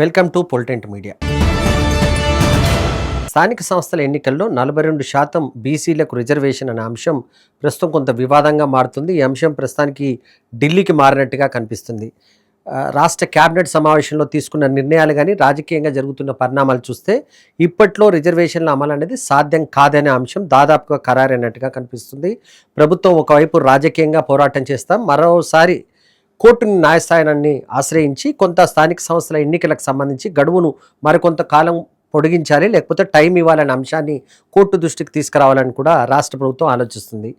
Welcome to పొలిటెంట్ media. స్థానిక సంస్థల ఎన్నికల్లో నలభై రెండు శాతం బీసీలకు రిజర్వేషన్ అనే అంశం ప్రస్తుతం కొంత వివాదంగా మారుతుంది. ఈ అంశం ప్రస్తుతానికి ఢిల్లీకి మారినట్టుగా కనిపిస్తుంది. రాష్ట్ర కేబినెట్ సమావేశంలో తీసుకున్న నిర్ణయాలు కానీ రాజకీయంగా జరుగుతున్న పరిణామాలు చూస్తే ఇప్పట్లో రిజర్వేషన్ల అమలు అనేది సాధ్యం కాదనే అంశం దాదాపుగా ఖరారైనట్టుగా కనిపిస్తుంది. ప్రభుత్వం ఒకవైపు రాజకీయంగా పోరాటం చేస్తాం మరోసారి కోర్టును న్యాయస్థానాన్ని ఆశ్రయించి కొంత స్థానిక సంస్థల ఎన్నికలకు సంబంధించి గడువును మరికొంత కాలం పొడిగించాలి లేకపోతే టైం ఇవ్వాలనే అంశాన్ని కోర్టు దృష్టికి తీసుకురావాలని కూడా రాష్ట్ర ప్రభుత్వం ఆలోచిస్తుంది.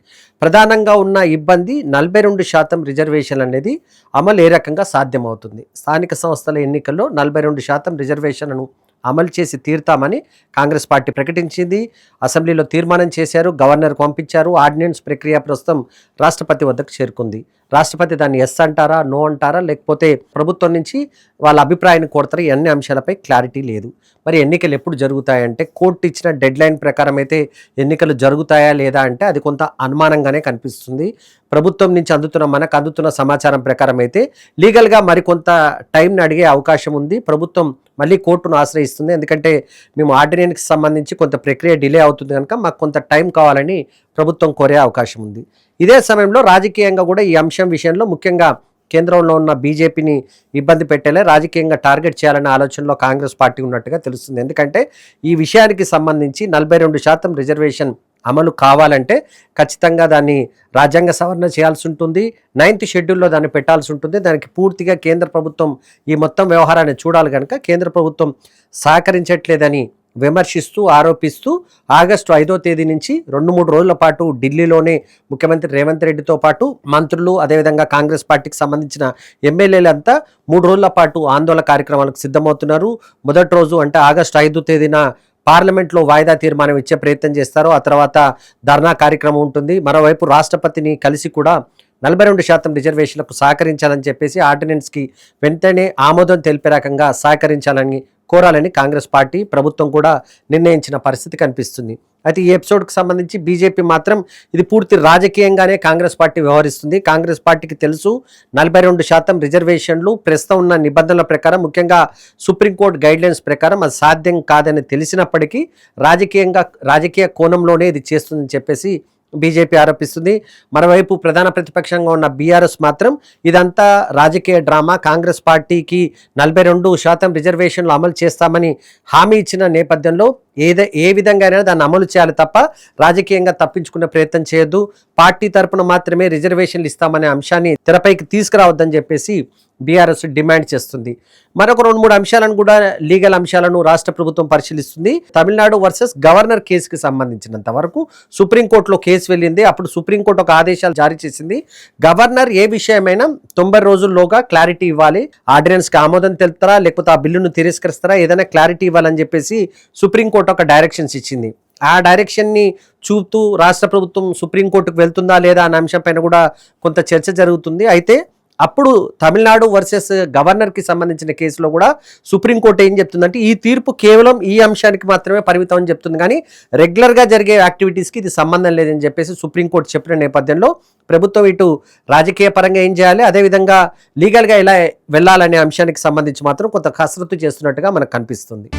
ప్రధానంగా ఉన్న ఇబ్బంది నలభై రెండు శాతం రిజర్వేషన్ అనేది అమలు ఏ రకంగా సాధ్యమవుతుంది? స్థానిక సంస్థల ఎన్నికల్లో నలభై రెండు శాతం రిజర్వేషన్ను అమలు చేసి తీరుతామని కాంగ్రెస్ పార్టీ ప్రకటించింది. అసెంబ్లీలో తీర్మానం చేశారు గవర్నర్ పంపించారు ఆర్డినెన్స్ ప్రక్రియ ప్రస్తుతం రాష్ట్రపతి వద్దకు చేరుకుంది. రాష్ట్రపతి దాన్ని ఎస్ అంటారా నో అంటారా లేకపోతే ప్రభుత్వం నుంచి వాళ్ళ అభిప్రాయాన్ని కోరుతారు అన్ని అంశాలపై క్లారిటీ లేదు. మరి ఎన్నికలు ఎప్పుడు జరుగుతాయంటే కోర్టు ఇచ్చిన డెడ్ లైన్ ప్రకారం అయితే ఎన్నికలు జరుగుతాయా లేదా అంటే అది కొంత అనుమానంగానే కనిపిస్తుంది. ప్రభుత్వం నుంచి అందుతున్న మనకు అందుతున్న సమాచారం ప్రకారం అయితే లీగల్గా మరికొంత టైంని అడిగే అవకాశం ఉంది. ప్రభుత్వం మళ్ళీ కోర్టును ఆశ్రయిస్తుంది. ఎందుకంటే మేము ఆర్డినెన్స్కి సంబంధించి కొంత ప్రక్రియ డిలే అవుతుంది కనుక మాకు కొంత టైం కావాలని ప్రభుత్వం కోరే అవకాశం ఉంది. ఇదే సమయంలో రాజకీయంగా కూడా ఈ అంశం విషయంలో ముఖ్యంగా కేంద్రంలో ఉన్న బీజేపీని ఇబ్బంది పెట్టేలా రాజకీయంగా టార్గెట్ చేయాలనే ఆలోచనలో కాంగ్రెస్ పార్టీ ఉన్నట్టుగా తెలుస్తుంది. ఎందుకంటే ఈ విషయానికి సంబంధించి నలభై రెండు శాతం రిజర్వేషన్ అమలు కావాలంటే ఖచ్చితంగా దాన్ని రాజ్యాంగ సవరణ చేయాల్సి ఉంటుంది. నైన్త్ షెడ్యూల్లో దాన్ని పెట్టాల్సి ఉంటుంది. దానికి పూర్తిగా కేంద్ర ప్రభుత్వం ఈ మొత్తం వ్యవహారాన్ని చూడాలి కనుక కేంద్ర ప్రభుత్వం సహకరించట్లేదని విమర్శిస్తూ ఆరోపిస్తూ ఆగస్టు ఐదో తేదీ నుంచి రెండు మూడు రోజుల పాటు ఢిల్లీలోనే ముఖ్యమంత్రి రేవంత్ రెడ్డితో పాటు మంత్రులు అదేవిధంగా కాంగ్రెస్ పార్టీకి సంబంధించిన ఎమ్మెల్యేలంతా మూడు రోజుల పాటు ఆందోళన కార్యక్రమాలకు సిద్ధమవుతున్నారు. మొదటి రోజు అంటే ఆగస్టు ఐదు తేదీన పార్లమెంట్లో వాయిదా తీర్మానం ఇచ్చే ప్రయత్నం చేస్తారు. ఆ తర్వాత ధర్నా కార్యక్రమం ఉంటుంది. మరోవైపు రాష్ట్రపతిని కలిసి కూడా నలభై రెండు శాతం రిజర్వేషన్లకు సహకరించాలని చెప్పేసి ఆర్డినెన్స్కి వెంటనే ఆమోదం తెలిపే రకంగా సహకరించాలని కోరాలని కాంగ్రెస్ పార్టీ ప్రభుత్వం కూడా నిర్ణయించిన పరిస్థితి కనిపిస్తుంది. అయితే ఈ ఎపిసోడ్కి సంబంధించి బీజేపీ మాత్రం ఇది పూర్తి రాజకీయంగానే కాంగ్రెస్ పార్టీ వ్యవహరిస్తుంది. కాంగ్రెస్ పార్టీకి తెలుసు నలభై రెండు శాతం రిజర్వేషన్లు ప్రస్తుతం ఉన్న నిబంధనల ప్రకారం ముఖ్యంగా సుప్రీంకోర్టు గైడ్లైన్స్ ప్రకారం అది సాధ్యం కాదని తెలిసినప్పటికీ రాజకీయంగా రాజకీయ కోణంలోనే ఇది చేస్తుందని చెప్పేసి బీజేపీ ఆరోపిస్తుంది. మరోవైపు ప్రధాన ప్రతిపక్షంగా ఉన్న బీఆర్ఎస్ మాత్రం ఇదంతా రాజకీయ డ్రామా. కాంగ్రెస్ పార్టీకి నలభై రెండు శాతం రిజర్వేషన్లు అమలు చేస్తామని హామీ ఇచ్చిన నేపథ్యంలో ఏదే ఏ విధంగానైనా దాన్ని అమలు చేయాలి తప్ప రాజకీయంగా తప్పించుకునే ప్రయత్నం చేయొద్దు. పార్టీ తరపున మాత్రమే రిజర్వేషన్లు ఇస్తామనే అంశాన్ని తెరపైకి తీసుకురావద్దని చెప్పేసి బీఆర్ఎస్ డిమాండ్ చేస్తుంది. మరొక రెండు మూడు అంశాలను కూడా లీగల్ అంశాలను రాష్ట్ర ప్రభుత్వం పరిశీలిస్తుంది. తమిళనాడు వర్సెస్ గవర్నర్ కేసుకి సంబంధించినంత వరకు సుప్రీంకోర్టులో కేసు వెళ్ళింది. అప్పుడు సుప్రీంకోర్టు ఒక ఆదేశాలు జారీ చేసింది. గవర్నర్ ఏ విషయమైనా తొంభై రోజుల్లోగా క్లారిటీ ఇవ్వాలి. ఆర్డినెన్స్కి ఆమోదం తెలుపుతారా? లేకపోతే ఆ బిల్లును తిరస్కరిస్తారా? ఏదైనా క్లారిటీ ఇవ్వాలని చెప్పేసి సుప్రీంకోర్టు ఒక డైరెక్షన్స్ ఇచ్చింది. ఆ డైరెక్షన్ని చూపుతూ రాష్ట్ర ప్రభుత్వం సుప్రీంకోర్టుకు వెళ్తుందా లేదా అనే అంశంపైన కూడా కొంత చర్చ జరుగుతుంది. అయితే అప్పుడు తమిళనాడు వర్సెస్ గవర్నర్కి సంబంధించిన కేసులో కూడా సుప్రీంకోర్టు ఏం చెప్తుందంటే ఈ తీర్పు కేవలం ఈ అంశానికి మాత్రమే పరిమితం అని చెప్తుంది. కానీ రెగ్యులర్గా జరిగే యాక్టివిటీస్కి ఇది సంబంధం లేదని చెప్పేసి సుప్రీంకోర్టు చెప్పిన నేపథ్యంలో ప్రభుత్వం ఇటు రాజకీయ పరంగా ఏం చేయాలి అదేవిధంగా లీగల్గా ఎలా వెళ్ళాలనే అంశానికి సంబంధించి మాత్రం కొంత కసరత్తు చేస్తున్నట్టుగా మనకు కనిపిస్తుంది.